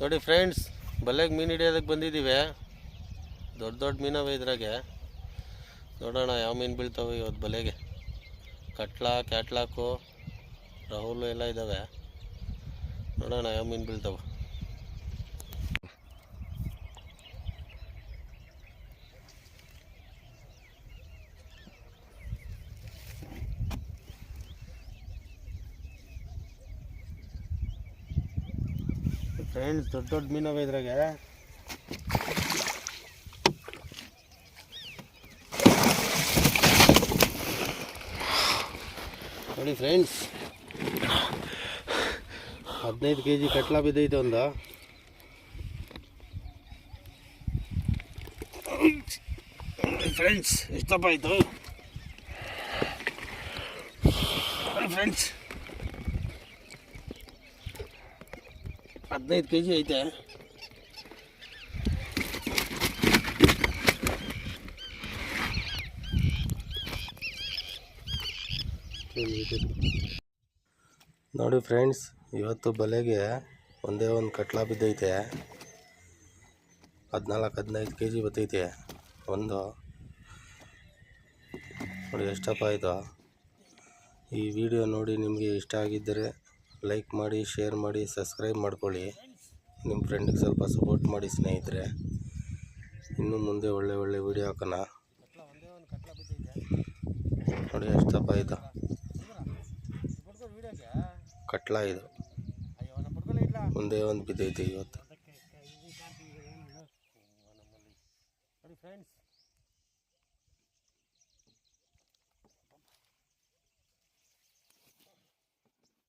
ನೋಡಿ ಫ್ರೆಂಡ್ಸ್ ಬಲೆಗೆ ಮೀನು ಹಿಡಿಯೋದಕ್ಕೆ ಬಂದಿದ್ದೀವಿ ದೊಡ್ಡ ದೊಡ್ಡ ಮೀನವೆ ಇದ್ರಾಗೆ. ನೋಡೋಣ ಯಾವ ಮೀನು ಬೀಳ್ತಾವೆ ಇವತ್ತು ಬಲೆಗೆ. ಕಟ್ಲಾ, ಕ್ಯಾಟ್ಲಾಕು, ರಾಹುಲು ಎಲ್ಲ ಇದ್ದಾವೆ ನೋಡೋಣ ಯಾವ ಮೀನು ಬೀಳ್ತವೆ. ಫ್ರೆಂಡ್ಸ್ ದೊಡ್ಡ ದೊಡ್ಡ ಮೀನವೆ ಇದ್ರಾಗೆ. ನೋಡಿ ಫ್ರೆಂಡ್ಸ್ ಹದಿನೈದು ಕೆ ಜಿ ಕಟ್ಲಾ ಬಿದ್ದೈತೆ ಒಂದು. ಫ್ರೆಂಡ್ಸ್ ಎಷ್ಟಪ್ಪ ಆಯಿತು? ಫ್ರೆಂಡ್ಸ್ ಹದಿನೈದು ಕೆ ಜಿ ಐತೆ. ನೋಡಿ ಫ್ರೆಂಡ್ಸ್ ಇವತ್ತು ಬಲೆಗೆ ಒಂದೇ ಒಂದು ಕಟ್ಲಾ ಬಿದ್ದೈತೆ. ಹದಿನಾಲ್ಕು, ಹದಿನೈದು ಕೆ ಜಿ ಬತ್ತೈತೆ. ಒಂದು. ನೋಡಿ ಎಷ್ಟಪ್ಪ ಆಯಿತು ಈ ವಿಡಿಯೋ ನೋಡಿ ನಿಮಗೆ ಇಷ್ಟ ಆಗಿದ್ದರೆ ಲೈಕ್ ಮಾಡಿ ಶೇರ್ ಮಾಡಿ ಸಬ್ಸ್ಕ್ರೈಬ್ ಮಾಡ್ಕೊಳ್ಳಿ. ನಿಮ್ಮ ಫ್ರೆಂಡಿಗೆ ಸ್ವಲ್ಪ ಸಪೋರ್ಟ್ ಮಾಡಿ ಸ್ನೇಹಿತರೆ. ಇನ್ನು ಮುಂದೆ ಒಳ್ಳೆ ಒಳ್ಳೆ ವಿಡಿಯೋ ಹಾಕೋಣ. ನೋಡಿ ಎಷ್ಟಪ್ಪ ಇದು. ಕಟ್ಲ ಇದು. ಮುಂದೆ ಒಂದು ಬಿದ್ದೈತೆ ಇವತ್ತು.